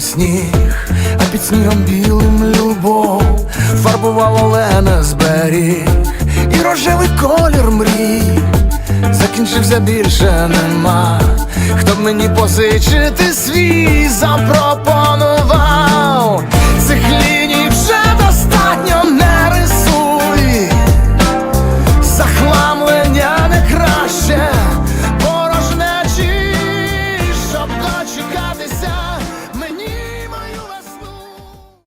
сніг, а під снігом білим любов фарбував Олена зберіг, і рожевий колір мрій закінчився більше нема. Хто б мені позичити свій запропонував?